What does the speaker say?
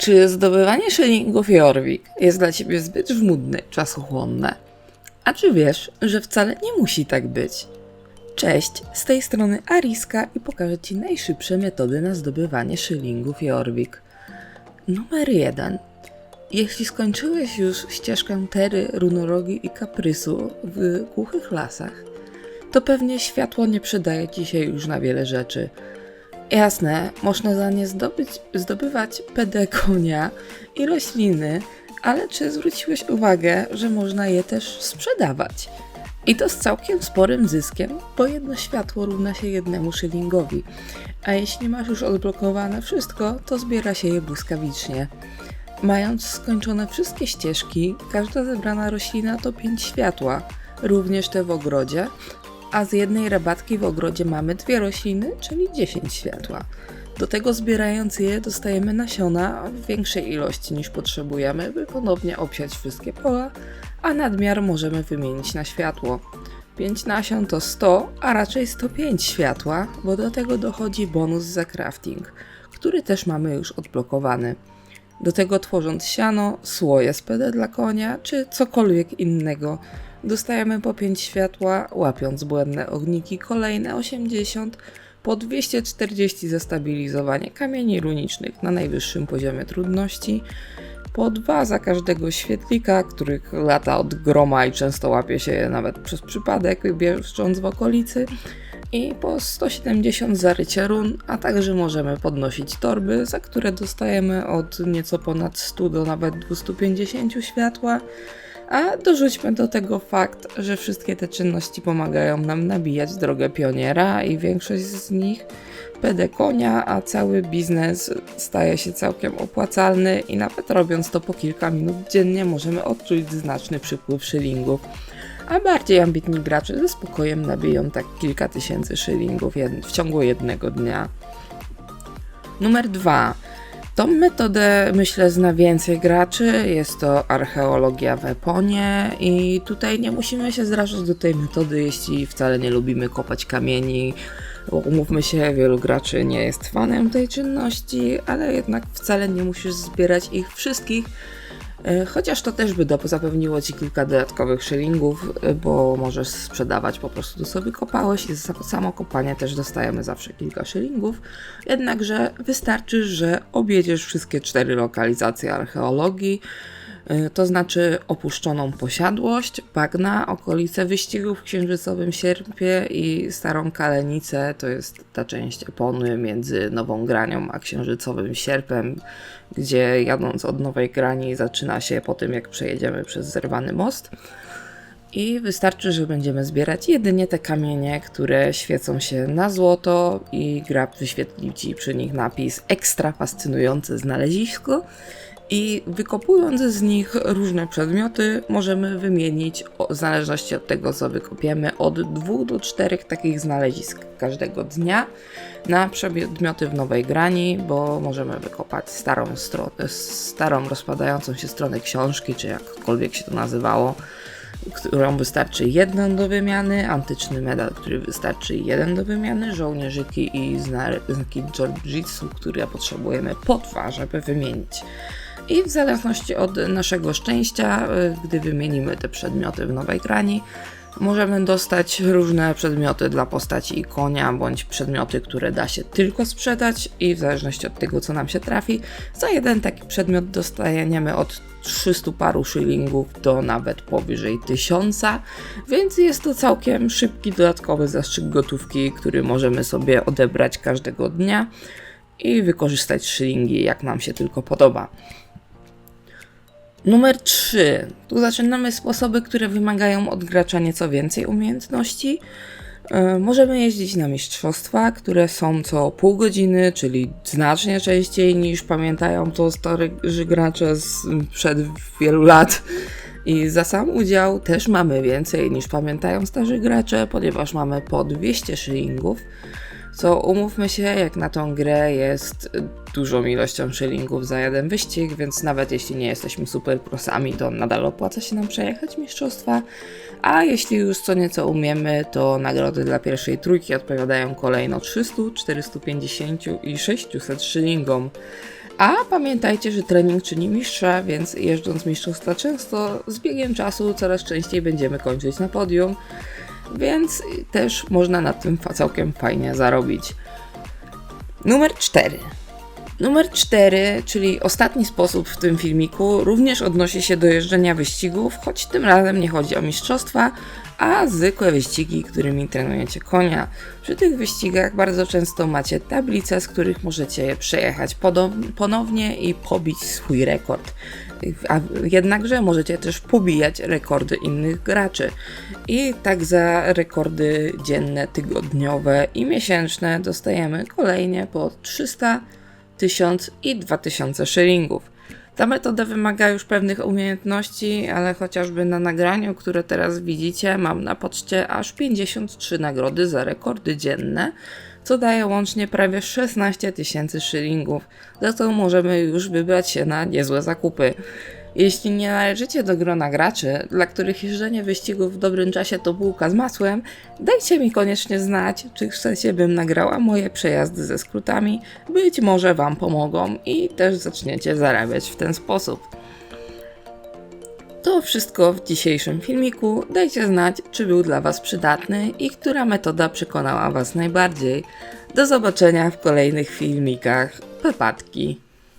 Czy zdobywanie szylingów Jorvik jest dla ciebie zbyt żmudne, czasochłonne? A czy wiesz, że wcale nie musi tak być? Cześć, z tej strony Ariska i pokażę Ci najszybsze metody na zdobywanie szylingów Jorvik. Numer 1. Jeśli skończyłeś już ścieżkę Tery, Runorogi i Kaprysu w głuchych lasach, to pewnie światło nie przydaje Ci się już na wiele rzeczy – Jasne, można za nie zdobyć, zdobywać PD konia i rośliny, ale czy zwróciłeś uwagę, że można je też sprzedawać? I to z całkiem sporym zyskiem, bo jedno światło równa się jednemu szylingowi. A jeśli masz już odblokowane wszystko, to zbiera się je błyskawicznie. Mając skończone wszystkie ścieżki, każda zebrana roślina to 5 światła, również te w ogrodzie, a z jednej rabatki w ogrodzie mamy dwie rośliny, czyli 10 światła. Do tego zbierając je dostajemy nasiona w większej ilości niż potrzebujemy, by ponownie obsiać wszystkie pola, a nadmiar możemy wymienić na światło. 5 nasion to 100, a raczej 105 światła, bo do tego dochodzi bonus za crafting, który też mamy już odblokowany. Do tego tworząc siano, słoje z PD dla konia, czy cokolwiek innego, Dostajemy po 5 światła, łapiąc błędne ogniki, kolejne 80, po 240 za stabilizowanie kamieni runicznych na najwyższym poziomie trudności, po 2 za każdego świetlika, których lata od groma i często łapie się je nawet przez przypadek, bieżąc w okolicy, i po 170 za rycie run, a także możemy podnosić torby, za które dostajemy od nieco ponad 100 do nawet 250 światła, a dorzućmy do tego fakt, że wszystkie te czynności pomagają nam nabijać drogę pioniera i większość z nich PD konia, a cały biznes staje się całkiem opłacalny i nawet robiąc to po kilka minut dziennie możemy odczuć znaczny przypływ szylingów. A bardziej ambitni gracze ze spokojem nabiją tak kilka tysięcy szylingów w ciągu jednego dnia. Numer 2 Tą metodę myślę zna więcej graczy, jest to archeologia w Eponie i tutaj nie musimy się zrażać do tej metody, jeśli wcale nie lubimy kopać kamieni, bo umówmy się, wielu graczy nie jest fanem tej czynności, ale jednak wcale nie musisz zbierać ich wszystkich, chociaż to też by zapewniło Ci kilka dodatkowych szylingów, e, bo możesz sprzedawać po prostu to sobie kopałeś i za samo kopanie też dostajemy zawsze kilka szylingów. Jednakże wystarczy, że objedziesz wszystkie cztery lokalizacje archeologii, E, to znaczy opuszczoną posiadłość, bagna, okolice wyścigów w Księżycowym Sierpie i Starą Kalenicę, to jest ta część Epony między Nową Granią a Księżycowym Sierpem, gdzie jadąc od Nowej Grani zaczyna się po tym, jak przejedziemy przez zerwany most. I wystarczy, że będziemy zbierać jedynie te kamienie, które świecą się na złoto i gra wyświetli Ci przy nich napis ekstra fascynujące znalezisko. I wykopując z nich różne przedmioty, możemy wymienić, w zależności od tego, co wykopiemy, od dwóch do czterech takich znalezisk każdego dnia na przedmioty w nowej grani, bo możemy wykopać starą, starą rozpadającą się stronę książki, czy jakkolwiek się to nazywało, którą wystarczy jeden do wymiany, antyczny medal, który wystarczy jeden do wymiany, żołnierzyki i znaki Georgitsu, które potrzebujemy po dwa, żeby wymienić. I w zależności od naszego szczęścia, y, gdy wymienimy te przedmioty w nowej grani, możemy dostać różne przedmioty dla postaci i konia, bądź przedmioty, które da się tylko sprzedać i w zależności od tego, co nam się trafi, za jeden taki przedmiot dostajemy od 300 paru szylingów do nawet powyżej 1000, więc jest to całkiem szybki dodatkowy zastrzyk gotówki, który możemy sobie odebrać każdego dnia i wykorzystać szylingi jak nam się tylko podoba. Numer 3. Tu zaczynamy sposoby, które wymagają od gracza nieco więcej umiejętności. E, możemy jeździć na mistrzostwa, które są co pół godziny, czyli znacznie częściej niż pamiętają to starzy gracze sprzed wielu lat. I za sam udział też mamy więcej niż pamiętają starzy gracze, ponieważ mamy po 200 szylingów co umówmy się, jak na tą grę jest dużą ilością szylingów za jeden wyścig, więc nawet jeśli nie jesteśmy super prosami, to nadal opłaca się nam przejechać mistrzostwa. A jeśli już co nieco umiemy, to nagrody dla pierwszej trójki odpowiadają kolejno 300, 450 i 600 szylingom. A pamiętajcie, że trening czyni mistrza, więc jeżdżąc mistrzostwa często, z biegiem czasu coraz częściej będziemy kończyć na podium, więc też można na tym całkiem fajnie zarobić. Numer 4. Numer 4, czyli ostatni sposób w tym filmiku, również odnosi się do jeżdżenia wyścigów, choć tym razem nie chodzi o mistrzostwa, a zwykłe wyścigi, którymi trenujecie konia. Przy tych wyścigach bardzo często macie tablice, z których możecie je przejechać ponownie i pobić swój rekord. A jednakże możecie też pobijać rekordy innych graczy. I tak za rekordy dzienne, tygodniowe i miesięczne dostajemy kolejnie po 300 1000 i 2000 szylingów. Ta metoda wymaga już pewnych umiejętności, ale chociażby na nagraniu, które teraz widzicie, mam na poczcie aż 53 nagrody za rekordy dzienne, co daje łącznie prawie 16 tysięcy szylingów. Za to możemy już wybrać się na niezłe zakupy. Jeśli nie należycie do grona graczy, dla których jeżdżenie wyścigów w dobrym czasie to bułka z masłem, dajcie mi koniecznie znać, czy chcecie, bym nagrała moje przejazdy ze skrótami. Być może Wam pomogą i też zaczniecie zarabiać w ten sposób. To wszystko w dzisiejszym filmiku. Dajcie znać, czy był dla Was przydatny i która metoda przekonała Was najbardziej. Do zobaczenia w kolejnych filmikach. Pepatki.